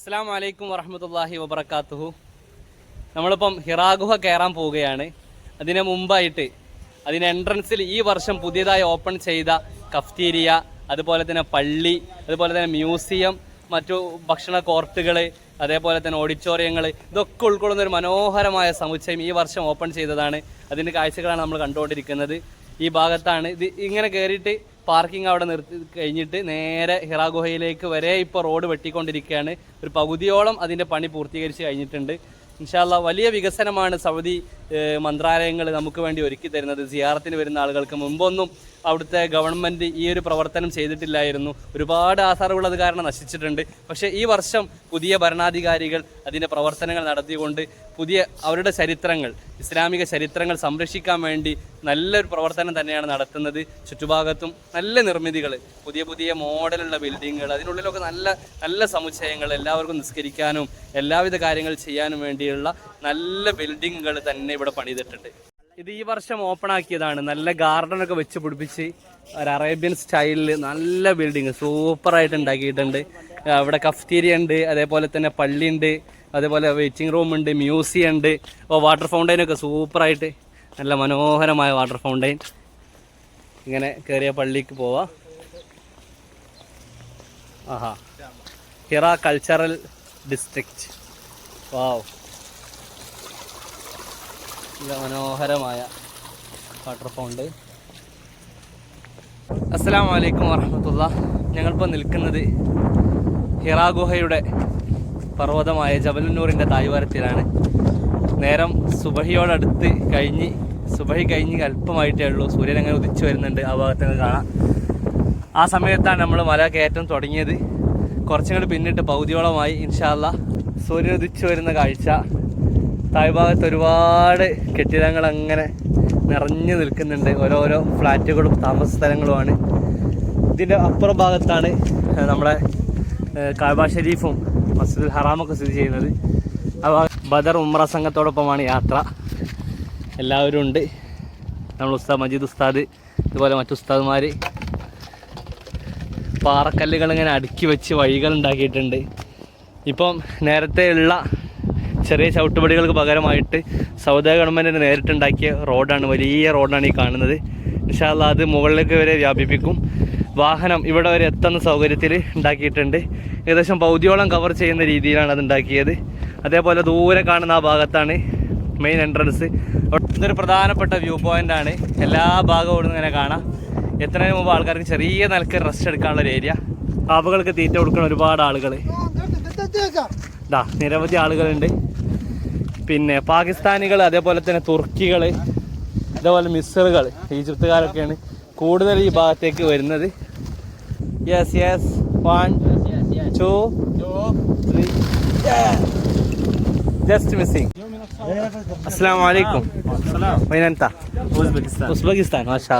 അസ്സാം വലൈക്കും വറഹമത്തല്ലാഹി വബർക്കാത്തുഹു നമ്മളിപ്പം ഹിറാഗുഹ കയറാൻ പോവുകയാണ്. അതിന് മുമ്പായിട്ട് അതിന് എൻട്രൻസിൽ ഈ വർഷം പുതിയതായി ഓപ്പൺ ചെയ്ത കഫ്തീരിയ അതുപോലെ തന്നെ പള്ളി അതുപോലെ തന്നെ മ്യൂസിയം മറ്റു ഭക്ഷണ കോർട്ടുകൾ അതേപോലെ തന്നെ ഓഡിറ്റോറിയങ്ങൾ ഇതൊക്കെ ഉൾക്കൊള്ളുന്ന ഒരു മനോഹരമായ സമുച്ചയം ഈ വർഷം ഓപ്പൺ ചെയ്തതാണ്. അതിന്റെ കാഴ്ചകളാണ് നമ്മൾ കണ്ടുകൊണ്ടിരിക്കുന്നത്. ഈ ഭാഗത്താണ് ഇത് ഇങ്ങനെ കയറിയിട്ട് പാർക്കിംഗ് അവിടെ നിർത്തി കഴിഞ്ഞിട്ട് നേരെ ഹിറാഗുഹയിലേക്ക് വരെ ഇപ്പോൾ റോഡ് വെട്ടിക്കൊണ്ടിരിക്കുകയാണ്. ഒരു പകുതിയോളം അതിന്റെ പണി പൂർത്തീകരിച്ച് കഴിഞ്ഞിട്ടുണ്ട്. ഇൻഷാല്ല വലിയ വികസനമാണ് സൗദി മന്ത്രാലയങ്ങൾ നമുക്ക് വേണ്ടി ഒരുക്കി തരുന്നത്. സിയാറത്തിന് വരുന്ന ആളുകൾക്ക് മുമ്പൊന്നും അവിടുത്തെ ഗവൺമെന്റ് ഈ ഒരു പ്രവർത്തനം ചെയ്തിട്ടില്ലായിരുന്നു. ഒരുപാട് ആധാറുകൾ അത് കാരണം നശിച്ചിട്ടുണ്ട്. പക്ഷേ ഈ വർഷം പുതിയ ഭരണാധികാരികൾ അതിന്റെ പ്രവർത്തനങ്ങൾ നടത്തിക്കൊണ്ട് പുതിയ അവരുടെ ചരിത്രങ്ങൾ ഇസ്ലാമിക ചരിത്രങ്ങൾ സംരക്ഷിക്കാൻ വേണ്ടി നല്ലൊരു പ്രവർത്തനം തന്നെയാണ് നടത്തുന്നത്. ചുറ്റുഭാഗത്തും നല്ല നിർമ്മിതികൾ പുതിയ പുതിയ മോഡലുള്ള ബിൽഡിങ്ങുകൾ അതിനുള്ളിലൊക്കെ നല്ല നല്ല സമുച്ചയങ്ങൾ എല്ലാവർക്കും നിസ്കരിക്കാനും എല്ലാവിധ കാര്യങ്ങൾ ചെയ്യാനും വേണ്ടിയുള്ള നല്ല ബിൽഡിങ്ങുകൾ തന്നെ ഇവിടെ പണിതിട്ടുണ്ട്. ഇത് ഈ വർഷം ഓപ്പൺ ആക്കിയതാണ്. നല്ല ഗാർഡൻ ഒക്കെ വെച്ച് പിടിപ്പിച്ച് ഒരു അറേബ്യൻ സ്റ്റൈലിൽ നല്ല ബിൽഡിങ് സൂപ്പറായിട്ട് ഉണ്ടാക്കിയിട്ടുണ്ട്. അവിടെ കഫ്റ്റീരിയ ഉണ്ട് അതേപോലെ തന്നെ പള്ളി ഉണ്ട് അതേപോലെ വെയിറ്റിംഗ് റൂം ഉണ്ട് മ്യൂസിയം ഉണ്ട്. വാട്ടർ സൂപ്പർ ആയിട്ട് നല്ല മനോഹരമായ വാട്ടർ ഫൗണ്ടൈൻ ഇങ്ങനെ കയറിയ പള്ളിക്ക് പോവാം. ആഹാ. ഹിറ കൾച്ചറൽ ഡിസ്ട്രിക്റ്റ് വാവ് മനോഹരമായ വാട്ടർ ഫൗണ്ട് അസ്സാം വലൈക്കും വറഹമത്തുള്ള. ഞങ്ങളിപ്പോൾ നിൽക്കുന്നത് ഹിറാ ഗുഹയുടെ പർവതമായ ജബലുന്നൂറിന്റെ തായ്വാരത്തിലാണ് നേരം സുബഹിയോടടുത്ത് കഴിഞ്ഞ് സുബഹി കഴിഞ്ഞ് അല്പമായിട്ടേ ഉള്ളൂ. സൂര്യൻ അങ്ങനെ ഉദിച്ചു വരുന്നുണ്ട്. ആ ഭാഗത്ത് നിന്ന് കാണാം. ആ സമയത്താണ് നമ്മൾ മല കയറ്റം തുടങ്ങിയത്. കുറച്ചും കൂടി പിന്നിട്ട് പൗതിയോളമായി. ഇൻഷാല്ല സൂര്യൻ ഉദിച്ചു വരുന്ന കാഴ്ച താഴ്ഭാഗത്ത് ഒരുപാട് കെട്ടിടങ്ങൾ അങ്ങനെ നിറഞ്ഞു നിൽക്കുന്നുണ്ട്. ഓരോരോ ഫ്ലാറ്റുകളും താമസ സ്ഥലങ്ങളുമാണ്. ഇതിന്റെ അപ്പുറം ഭാഗത്താണ് നമ്മുടെ കാബ ഷരീഫും മസ്ജിദുൽ ഹറാമൊക്കെ സ്ഥിതി ചെയ്യുന്നത്. ഭാഗ- ബദർ ഉമ്ര സംഘത്തോടൊപ്പമാണ് യാത്ര. എല്ലാവരും ഉണ്ട്. നമ്മൾ ഉസ്താദ് മജീദ് ഉസ്താദ് ഇതുപോലെ മറ്റു ഉസ്താദുമാർ പാറക്കല്ലുകൾ ഇങ്ങനെ അടുക്കി വെച്ച് വഴികൾ ഉണ്ടാക്കിയിട്ടുണ്ട്. ഇപ്പം നേരത്തെ ഉള്ള ചെറിയ ചവിട്ടുപടികൾക്ക് പകരമായിട്ട് സൗദി ഗവൺമെന്റിന് നേരിട്ടുണ്ടാക്കിയ റോഡാണ് വലിയ റോഡാണ് ഈ കാണുന്നത്. ഇൻഷാല്ല അത് മുകളിലേക്ക് വരെ വ്യാപിപ്പിക്കും. വാഹനം ഇവിടെ വരെ എത്തുന്ന സൗകര്യത്തിൽ ഉണ്ടാക്കിയിട്ടുണ്ട്. ഏകദേശം പൗതിയോളം കവർ ചെയ്യുന്ന രീതിയിലാണ് അത് ഉണ്ടാക്കിയത്. അതേപോലെ ദൂരെ കാണുന്ന ആ ഭാഗത്താണ് മെയിൻ എൻട്രൻസ് ഇതൊരു പ്രധാനപ്പെട്ട വ്യൂ പോയിന്റ് ആണ്. എല്ലാ ഭാഗവും ഇങ്ങനെ കാണാം. എത്തുന്നതിന് മുമ്പ് ആൾക്കാർക്ക് ചെറിയ നിലയ്ക്ക് റെസ്റ്റ് എടുക്കാനുള്ള ഒരു ഏരിയ ആവുകൾക്ക് തീറ്റ കൊടുക്കുന്ന ഒരുപാട് ആളുകൾ ഇതാ നിരവധി ആളുകളുണ്ട്. പിന്നെ പാകിസ്ഥാനികൾ അതേപോലെ തന്നെ തുർക്കികൾ അതേപോലെ മിസറുകൾ ഈജിപ്തുകാരൊക്കെയാണ് കൂടുതൽ ഈ ഭാഗത്തേക്ക് വരുന്നത്. Yes yes one two three just missing അസ്സാം വലൈക്കും ഉസ്ബെക്കിസ്ഥാൻ മാഷാ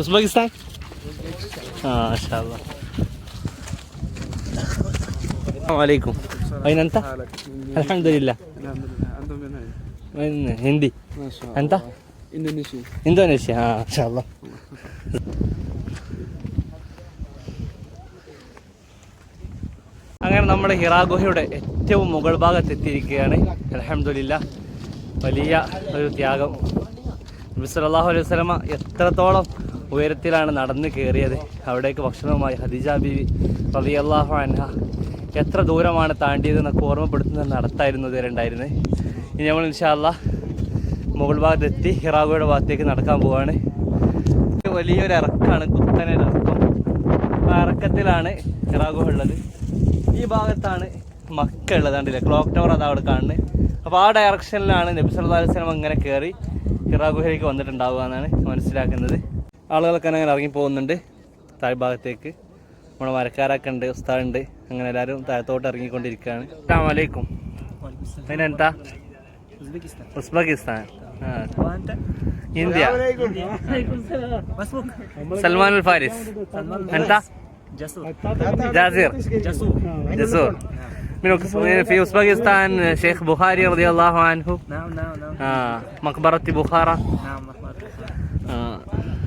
ഉസ്ബെക്കിസ്ഥാൻ ആ മാഷാ അസ്സാം വലൈക്കും اوزبكستان؟ آه ما شاء الله السلام عليكم أين أنت؟ الحمد لله الحمد لله انتم من من اين؟ هندي ما شاء أنت؟ اندونيسيا إندونيسيا آه ما شاء الله അങ്ങനെ നമ്മൾ ഹിറാ ഗുഹയുടെ ഏറ്റവും മുകൾ ഭാഗത്ത് എത്തിയിരിക്കുകയാണ് അലഹമില്ല വലിയ ഒരു ത്യാഗം നബി സല്ലല്ലാഹു അലൈഹി വസല്ലമ എത്രത്തോളം ഉയരത്തിലാണ് നടന്ന് കയറിയത് അവിടേക്ക് ഭക്ഷണവുമായി ഹദീജ ബീവി റളിയല്ലാഹു അൻഹ എത്ര ദൂരമാണ് താണ്ടിയത് എന്നൊക്കെ ഓർമ്മപ്പെടുത്തുന്ന നടത്തായിരുന്നു ഇതുവരെ ഉണ്ടായിരുന്നത്. ഇനി നമ്മൾ ഇൻഷാല്ല മുകൾ ഭാഗത്തെത്തി ഹിറാഗോയുടെ ഭാഗത്തേക്ക് നടക്കാൻ പോവാണ്. വലിയൊരു ഇറക്കാണ് കുത്തനെ ഇറക്കം. ആ ഇറക്കത്തിലാണ് ഹിറാഗോ ഉള്ളത്. ഈ ഭാഗത്താണ് മക്ക ഉള്ളത് കണ്ടില്ലേ? ക്ലോക്ക് ടവർ അതാ അവിടെ കാണുന്നത്. അപ്പോൾ ആ ഡയറക്ഷനിലാണ് നബി സല്ലല്ലാഹു അലൈഹി ഇങ്ങനെ കയറി ഹിറാഗുഹയിലേക്ക് വന്നിട്ടുണ്ടാവുക എന്നാണ് മനസ്സിലാക്കുന്നത്. ആളുകളൊക്കെ അങ്ങനെ ഇറങ്ങി പോകുന്നുണ്ട്. താഴ്ഭാഗത്തേക്ക് നമ്മുടെ മരക്കാരൊക്കെ ഉണ്ട് ഉസ്താദുണ്ട് അങ്ങനെ എല്ലാവരും താഴത്തോട്ട് ഇറങ്ങിക്കൊണ്ടിരിക്കുകയാണ് അസ്സാം വലൈക്കും അതിനെന്താ اوزبكستان ഉസ്ബെക്കിസ്ഥാൻ ആ وانت؟ ഇന്ത്യ ما اسمك؟ സൽമാൻ അൽ ഫാരിസ് أنت؟ جسور جازير جسور جسور من في أوزبكستان شيخ بخاري رضي الله عنه نعم نعم نعم آه مقبرة بخارى نعم مرحبا آه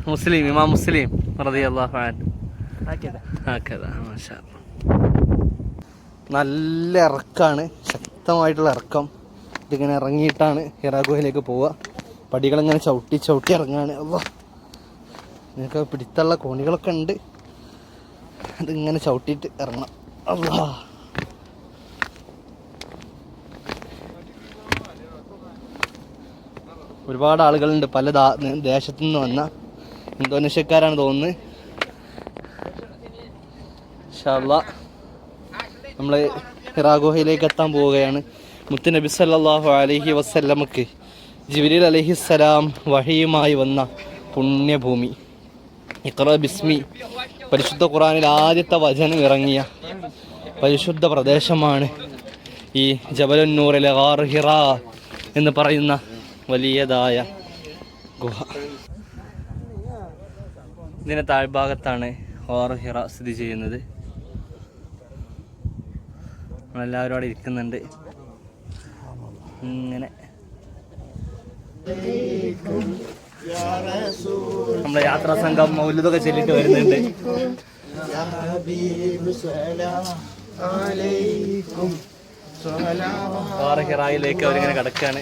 مسلم إمام مسلم رضي الله عنه هكذا هكذا ما شاء الله നല്ല ഇറക്കാണ്. ശക്തമായിട്ടുള്ള ഇറക്കം. ഇതിങ്ങനെ ഇറങ്ങിയിട്ടാണ് ഹിറാ ഗുഹയിലേക്ക് പോവുക. പടികളിങ്ങനെ ചവിട്ടി ചവിട്ടി ഇറങ്ങാണ്. അല്ലോ നിങ്ങൾക്ക് പിടിത്തുള്ള കോണികളൊക്കെ ഉണ്ട്. അതിങ്ങനെ ചവിട്ടിയിട്ട് ഇറങ്ങണം. അല്ലാ ഒരുപാട് ആളുകളുണ്ട്. പല ദാ- ദേശത്തു നിന്ന് വന്ന ഇന്തോനേഷ്യക്കാരാണ് തോന്നുന്നത് നമ്മൾ ഹിറാ ഗുഹയിലേക്ക് എത്താൻ പോവുകയാണ്. മുത്ത് നബി സല്ലല്ലാഹു അലൈഹി വസല്ലമക്ക് ജിബിരിൽ അലഹിസ്സലാം വഴിയുമായി വന്ന പുണ്യഭൂമി. ഇക്ര ബിസ്മി. പരിശുദ്ധ ഖുറാനിൽ ആദ്യത്തെ വചനം ഇറങ്ങിയ പരിശുദ്ധ പ്രദേശമാണ് ഈ ജബലന്നൂറിലെ ഹിറ എന്ന് പറയുന്ന വലിയതായ ഗുഹ. ഇതിന്റെ താഴ്ഭാഗത്താണ് ഹിറ സ്ഥിതി ചെയ്യുന്നത്. നമ്മളെല്ലാവരും അവിടെ ഇരിക്കുന്നുണ്ട്. ഇങ്ങനെ. നമ്മുടെ യാത്രാ സംഘം മൗല്യതൊക്കെ ചെല്ലിട്ട് വരുന്നുണ്ട്. ഗാർ ഹിറായിലേക്ക് അവരിങ്ങനെ കിടക്കാണ്.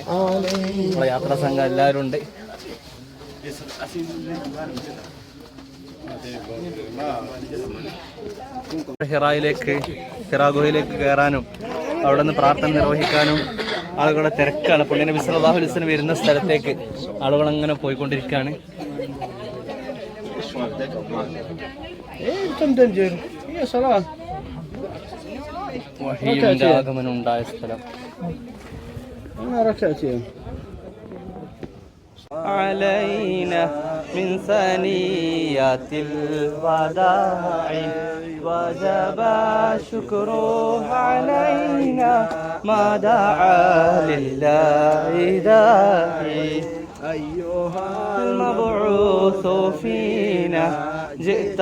നമ്മളെ യാത്രാ സംഘം എല്ലാവരും ഉണ്ട് ഹിറായിലേക്ക് ഹിറാ ഗുഹയിലേക്ക് കയറാനും അവിടെ നിന്ന് പ്രാർത്ഥന നിർവഹിക്കാനും ആളുകളുടെ തിരക്കാണ് പുണ്യ നബി സല്ലല്ലാഹു അലൈഹി വസല്ലം വരുന്ന സ്ഥലത്തേക്ക് ആളുകൾ അങ്ങനെ പോയിക്കൊണ്ടിരിക്കുകയാണ് വഹിയുടെ ആഗമനം ഉണ്ടായ സ്ഥലം علينا من ثنيات الوداع. وجب الشكر علينا ما دعا لله داعي. أيها المبعوث فينا جئت.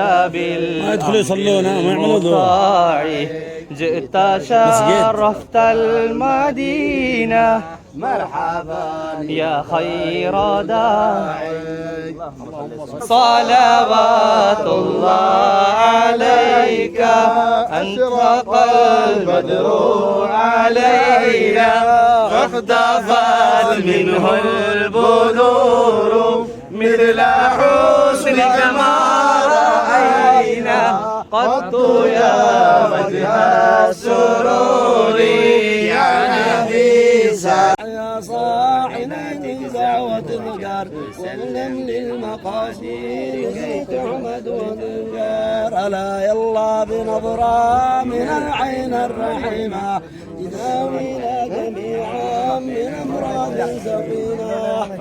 بالمطاع جئت شرفت المدينة. مرحبا يا خير داعي. صلوات الله عليك. أنت البدر علينا. فاختفت منه البذور مثل حسنك ما رأينا. قط يا وجه السرور. يا ومن للمقاصير كي تعمد وتنجار ألا يلا بنظرة من العين الرحيمة. يداوينا جميعا من أمراض سقيمة